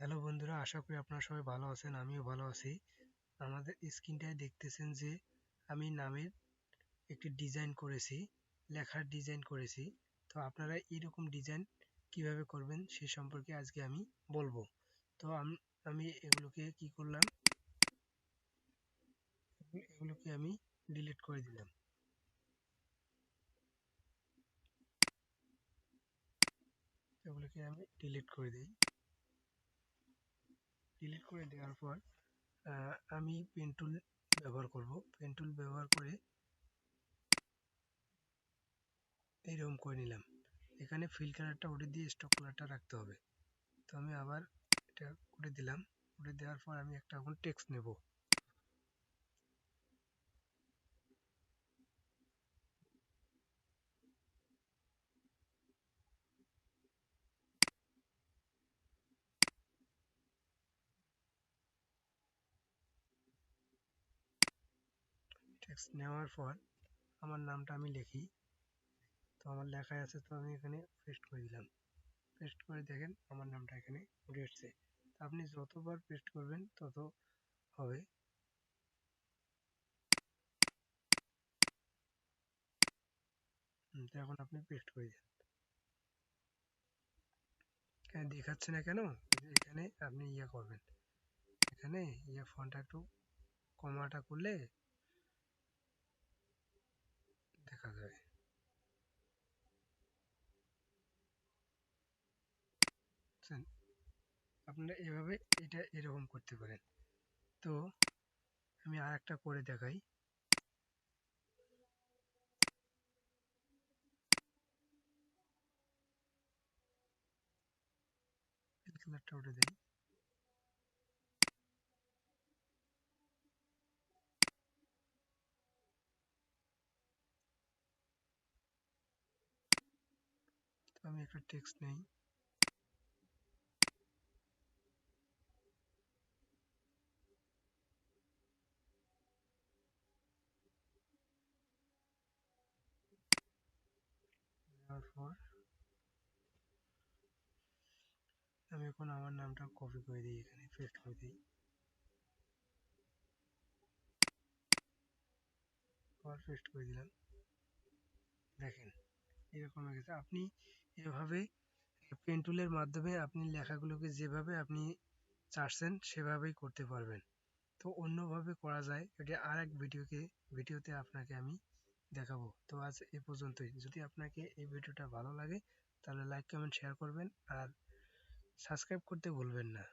Hello বন্ধুরা, আশা করি আপনারা সবাই ভালো আছেন, আমিও ভালো আছি। আমাদের স্ক্রিনটায় দেখতেছেন যে, আমি নামের একটি ডিজাইন করেছি, লেখার ডিজাইন করেছি। তো আপনারা এরকম ডিজাইন কীভাবে করবেন সে সম্পর্কে আজকে আমি বলব। তো আমি এগুলোকে কি করলাম? এগুলোকে আমি ডিলিট করে দিলাম। এগুলোকে আমি ডিলিট করে দিই। ডিলিট করে দেওয়ার পর আমি পেন টুল ব্যবহার করব। পেন টুল ব্যবহার করে এইরকম করে নিলাম। এখানে ফিল কালারটা উঠে দিয়ে স্টক কালারটা রাখতে হবে। তো আমি আবার এটা করে দিলাম। করে দেওয়ার পর আমি একটা এখন টেক্সট নেব। টেক্সট নেওয়ার পর আমার নামটা আমি লিখি। তো আমার লেখায় আছে, তো আমি এখানে পেস্ট করে দিলাম। পেস্ট করে দেখেন আমার নামটা এখানে উঠে এসছে আপনি যতবার পেস্ট করবেন, তত হবে। তো এখন আপনি পেস্ট করে দেন এখানে দেখাচ্ছে না কেন? এখানে আপনি ইয়ে করবেন। এখানে ইয়ে ফোনটা একটু কমাটা করলে দেখা যাবে আপনারা এভাবে এটা এরকম করতে পারেন। তো, আমি আর একটা করে দেখাই। কালারটা উঠে দেয় আমি একটা টেক্সট নেই। আমি এখন আমার নামটা কপি করে দিই এখানে পেস্ট করে দিই। আবার পেস্ট করে দিলাম। দেখেন এরকম হয়ে গেছে আপনি এভাবে পেন টুলের মাধ্যমে আপনি লেখাগুলোকে যেভাবে আপনি চাচ্ছেন, সেভাবেই করতে পারবেন। তো অন্যভাবে করা যায়, এটা আর এক ভিডিওকে, ভিডিওতে আপনাকে আমি দেখাবো। তো আজ এ পর্যন্তই। যদি আপনাকে এই ভিডিওটা ভালো লাগে, তাহলে লাইক কমেন্ট শেয়ার করবেন আর সাবস্ক্রাইব করতে ভুলবেন না।